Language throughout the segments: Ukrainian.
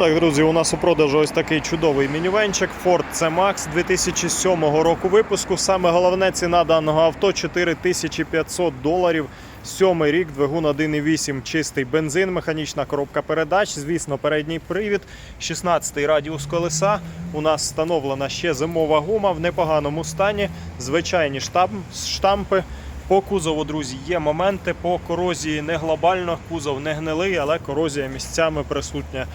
Так, друзі, у нас у продажу ось такий чудовий мінівенчик Ford C-Max 2007 року випуску. Саме головне ціна даного авто 4500 доларів. Сьомий рік, двигун 1,8, чистий бензин, механічна коробка передач, звісно, передній привід, 16-й радіус колеса. У нас встановлена ще зимова гума в непоганому стані, звичайні штамп, штампи. По кузову, друзі, є моменти. По корозії не глобально, кузов не гнилий, але корозія місцями присутня.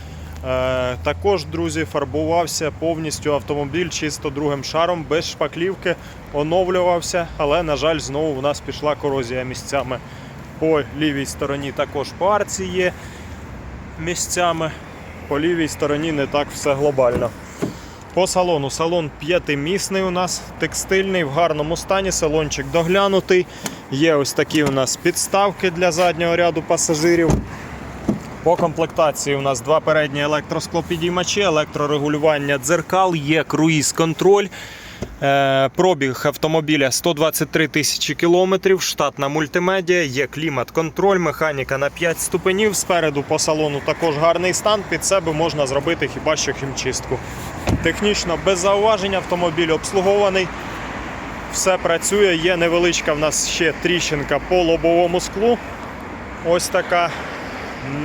Е, також, друзі, фарбувався повністю автомобіль чисто другим шаром, без шпаклівки, оновлювався, але, на жаль, знову в нас пішла корозія місцями. По лівій стороні також по арці є місцями. По лівій стороні не так все глобально. По салону. Салон п'ятимісний у нас, текстильний, в гарному стані, салончик доглянутий. Є ось такі у нас підставки для заднього ряду пасажирів. По комплектації у нас два передні електросклопідіймачі, електрорегулювання дзеркал, є круїз-контроль. Е, Пробіг автомобіля 123 тисячі кілометрів, штатна мультимедіа, є клімат-контроль, механіка на 5 ступенів. Спереду по салону також гарний стан. Під себе можна зробити хіба що хімчистку. Технічно без зауважень автомобіль обслугований. Все працює, є невеличка в нас ще тріщинка по лобовому склу. Ось така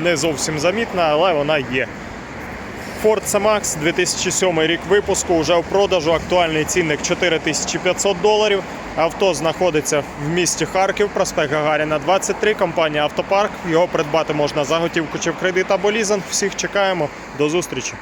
не зовсім замітна, але вона є. Ford C-Max 2007 рік випуску вже в продажу. Актуальний цінник 4500 доларів. Авто знаходиться в місті Харків, проспект Гагаріна 23, компанія Автопарк. Його придбати можна за готівку чи в кредит або лізинг. Всіх чекаємо. До зустрічі!